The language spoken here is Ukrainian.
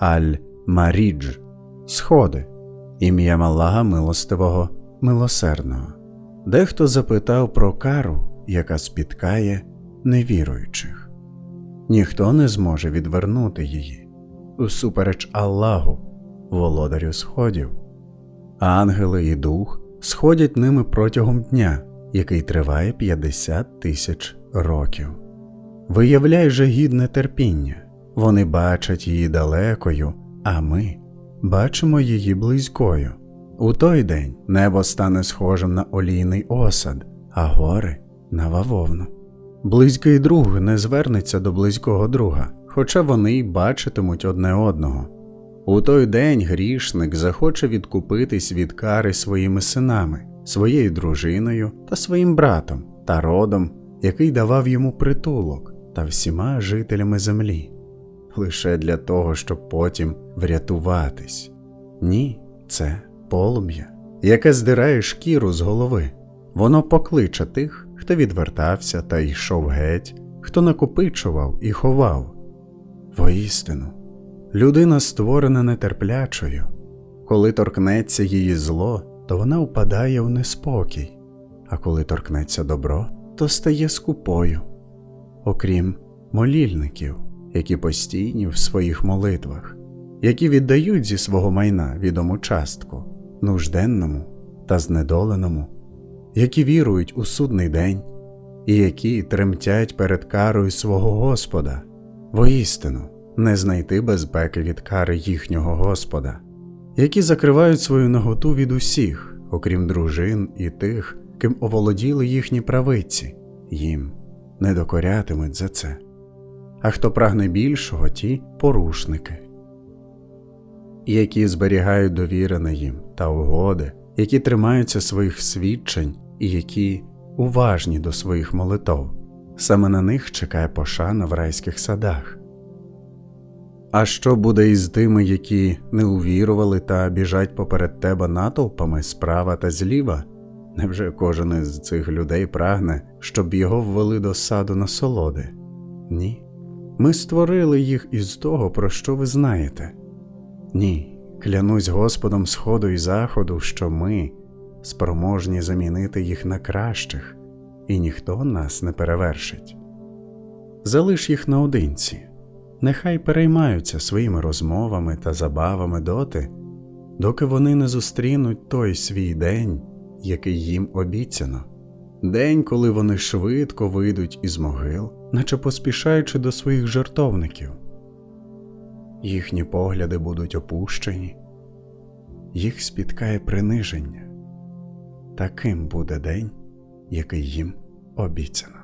Аль-Марідж, Сходи, ім'ям Аллаха милостивого, милосердного. Дехто запитав про кару, яка спіткає невіруючих. Ніхто не зможе відвернути її, усупереч Аллаху, володарю сходів. Ангели і дух сходять ними протягом дня, який триває 50 тисяч років. Виявляй же гідне терпіння, вони бачать її далекою, а ми бачимо її близькою. У той день небо стане схожим на олійний осад, а гори на вавовну. Близький друг не звернеться до близького друга, хоча вони й бачитимуть одне одного. У той день грішник захоче відкупитись від кари своїми синами, своєю дружиною та своїм братом та родом, який давав йому притулок та всіма жителями землі, лише для того, щоб потім врятуватись. Ні, це полум'я, яке здирає шкіру з голови. Воно покличе тих, хто відвертався та йшов геть, хто накопичував і ховав. Воістину, людина створена нетерплячою. Коли торкнеться її зло, то вона впадає в неспокій, а коли торкнеться добро, то стає скупою. Окрім молільників, які постійні в своїх молитвах, які віддають зі свого майна відому частку, нужденному та знедоленому, які вірують у судний день і які тремтять перед карою свого Господа, воістину не знайти безпеки від кари їхнього Господа, які закривають свою наготу від усіх, окрім дружин і тих, ким оволоділи їхні правиці, їм не докорятимуть за це. А хто прагне більшого, ті порушники, які зберігають довірене їм та угоди, які тримаються своїх свідчень і які уважні до своїх молитов, саме на них чекає пошана в райських садах. А що буде із тими, які не увірували та біжать поперед тебе натовпами справа та зліва? Невже кожен із цих людей прагне, щоб його ввели до саду насолоди? Ні. Ми створили їх із того, про що ви знаєте. Ні, клянусь Господом Сходу і Заходу, що ми спроможні замінити їх на кращих, і ніхто нас не перевершить. Залиш їх наодинці, нехай переймаються своїми розмовами та забавами доти, доки вони не зустрінуть той свій день, який їм обіцяно, день, коли вони швидко вийдуть із могил, наче поспішаючи до своїх жартовників. Їхні погляди будуть опущені, їх спіткає приниження. Таким буде день, який їм обіцяно.